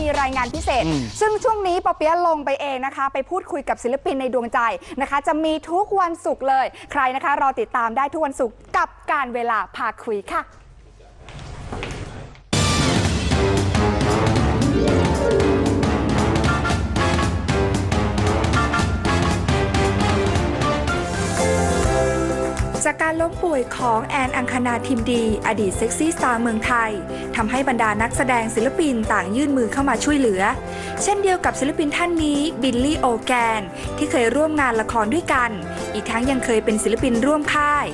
มีรายงานพิเศษอืมซึ่งช่วงนี้ปอเปียะลงไปเองนะคะ ไปพูดคุยกับศิลปินในดวงใจนะคะ จะมีทุกวันศุกร์เลย ใครนะคะ รอติดตามได้ทุกวันศุกร์กับการเวลาพาคุยค่ะ จากการล้มป่วยของแอนอังคณาทิมดี อดีตเซ็กซี่สตาร์เมืองไทยทำให้บรรดานักแสดงศิลปินต่างยื่นมือเข้ามาช่วยเหลือ เช่นเดียวกับศิลปินท่านนี้บิลลี่โอแกน ที่เคยร่วมงานละครด้วยกัน อีกทั้งยังเคยเป็นศิลปินร่วมค่าย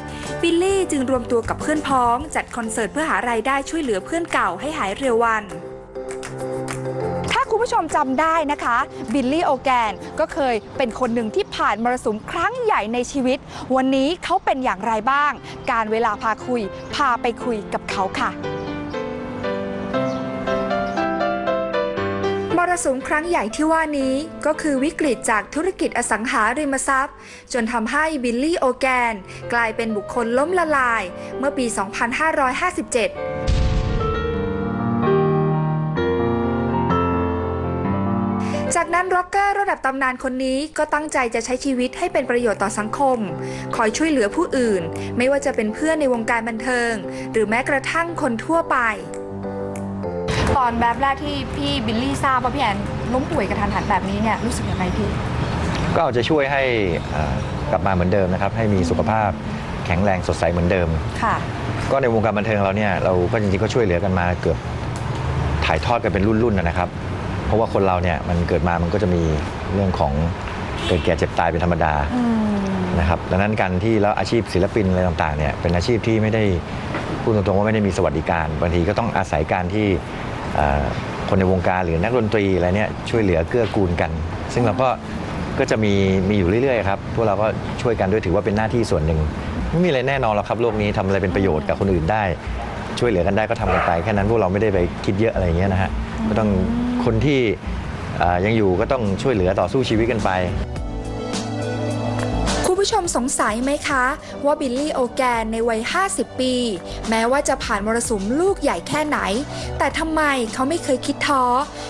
บิลลี่จึงรวมตัวกับเพื่อนพ้อง จัดคอนเสิร์ตเพื่อหารายได้ช่วยเหลือเพื่อนเก่าให้หายเร็ววัน ผู้ชมจำได้นะคะ บิลลี่โอแกนก็เคยเป็นคนหนึ่งที่ผ่านมรสุมครั้งใหญ่ในชีวิต วันนี้เขาเป็นอย่างไรบ้าง การเวลาพาคุย พาไปคุยกับเขาค่ะมรสุมครั้งใหญ่ที่ว่านี้ก็คือวิกฤตจากธุรกิจอสังหาริมทรัพย์ จนทำให้บิลลี่โอแกน กลายเป็นบุคคลล้มละลาย เมื่อปี 2557 จากนั้นร็อกเกอร์ระดับตำนานคนนี้ก็ตั้งใจจะใช้ชีวิตให้เป็นประโยชน์ต่อสังคม คอยช่วยเหลือผู้อื่น ไม่ว่าจะเป็นเพื่อนในวงการบันเทิง หรือแม้กระทั่งคนทั่วไป ตอนแบบแรกที่พี่บิลลี่ทราบว่าพี่แอนล้มป่วยกระทันหันแบบนี้เนี่ยรู้สึกยังไงพี่ ก็เอาจะช่วยให้เอ่อกลับมาเหมือนเดิมนะครับ ให้มีสุขภาพแข็งแรงสดใสเหมือนเดิม ค่ะ ก็ในวงการบันเทิงเราเนี่ยเราก็จริงๆก็ช่วยเหลือกันมาเกือบถ่ายทอดกันเป็นรุ่นๆนะนะครับเพ ราะว่าคนเราเนี่ยมันเกิดมามันก็จะมีเรื่องของเกิดแก่เจ็บตายเป็นธรรมดาอืมนะครับดังนั้นการที่แล้วอาชีพศิลปินอะไรต่างๆเนี่ยเป็นอาชีพที่ไม่ได้พูดตรงๆว่าไม่ได้มีสวัสดิการ บางทีก็ต้องอาศัยการที่เอ่อคนในวงการหรือนักดนตรีอะไรเนี่ยช่วยเหลือเกื้อกูลกัน ซึ่งเราก็ก็จะมีมีอยู่เรื่อยๆครับพวกเราก็ช่วยกันด้วยถือว่าเป็นหน้าที่ส่วนหนึ่งไม่มีอะไรแน่นอนหรอกครับโลกนี้ทำอะไรเป็นประโยชน์กับคนอื่นได้ ช่วยเหลือกันได้ก็ทำกันไปแค่นั้นพวกเราไม่ได้ไปคิดเยอะอะไรอย่างเงี้ยนะฮะก็ต้อง คนที่เอ่อยังอยู่ก็ต้องช่วยเหลือต่อสู้ชีวิตกันไป คุณผู้ชมสงสัยไหมคะ ว่าบิลลี่โอแกนในวัย 50 ปี แม้ว่าจะผ่านมรสุมลูกใหญ่แค่ไหน แต่ทำไมเขาไม่เคยคิดท้อ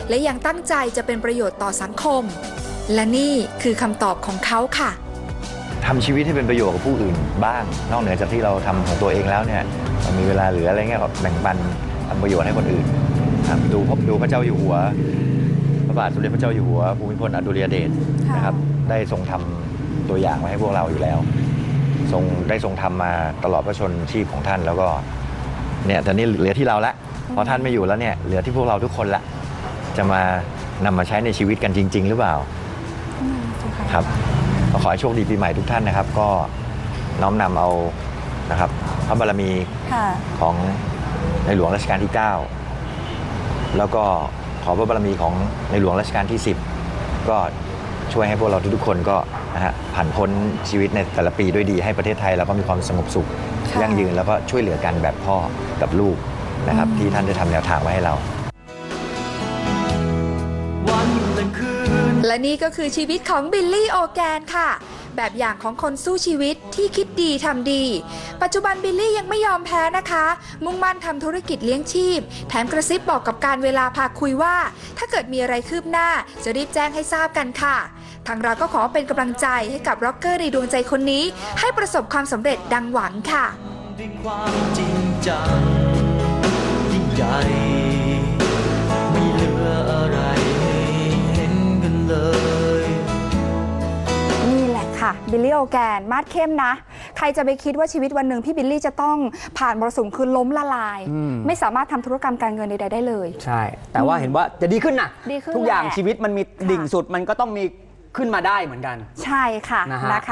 และยังตั้งใจจะเป็นประโยชน์ต่อสังคม และนี่คือคำตอบของเขาค่ะทำชีวิตให้เป็นประโยชน์กับผู้อื่นบ้าง นอกเหนือจากที่เราทำของตัวเองแล้วเนี่ยเรามีเวลาเหลืออะไรเงี้ยก็แบ่งปันทำประโยชน์ให้คนอื่น ครับดูพบดูพระเจ้าอยู่หัว พระบาทสมเด็จพระเจ้าอยู่หัวภูมิพลอดุลยเดชค่ะ นะครับ ได้ทรงทำตัวอย่างไว้ให้พวกเราอยู่แล้ว ทรงได้ทรงทำมาตลอดพระชนชีพของท่านแล้วก็เนี่ยตอนนี้เหลือที่เราละพอท่านไม่อยู่แล้วเนี่ยเหลือที่พวกเราทุกคนละจะมานำมาใช้ในชีวิตกันจริง ๆ หรือเปล่าครับก็ขอให้โชคดีปีใหม่ทุกท่านนะครับ ก็น้อมนำเอานะครับ พระบารมีค่ะ ของในหลวงรัชกาลที่ 9 แล้วก็ขอพระบารมีของในหลวงรัชกาลที่ 10 ก็ช่วยให้พวกเราทุกๆคนก็นะฮะผ่านพ้นชีวิตในแต่ละปีด้วยดีให้ประเทศไทยเราก็มีความสงบสุขค่ะ ยั่งยืนแล้วก็ช่วยเหลือกันแบบพ่อกับลูกนะครับ ที่ท่านได้ทำแนวทางไว้ให้เรา และนี่ก็คือชีวิตของบิลลี่โอแกนค่ะ แบบอย่างของคนสู้ชีวิตที่คิดดีทำดี ปัจจุบันบิลลี่ยังไม่ยอมแพ้นะคะ มุ่งมั่นทำธุรกิจเลี้ยงชีพ แถมกระซิบบอกกับการเวลาพาคุยว่า ถ้าเกิดมีอะไรคืบหน้า จะรีบแจ้งให้ทราบกันค่ะ ทางเราก็ขอเป็นกำลังใจให้กับร็อกเกอร์ในดวงใจคนนี้ ให้ประสบความสำเร็จดังหวังค่ะ ค่ะ บิลลี่โอแกน มาดเข้มนะ ใครจะไปคิดว่าชีวิตวันหนึ่งพี่บิลลี่จะต้องผ่านมรสุมคือล้มละลาย อืม ไม่สามารถทำธุรกรรมการเงินใดๆได้เลย ใช่ แต่ว่าเห็นว่าจะดีขึ้นนะดีขึ้นทุกอย่างแหละชีวิตมันมีค่ะ ดิ่งสุดมันก็ต้องมีขึ้นมาได้เหมือนกัน ใช่ค่ะนะฮะ นะคะ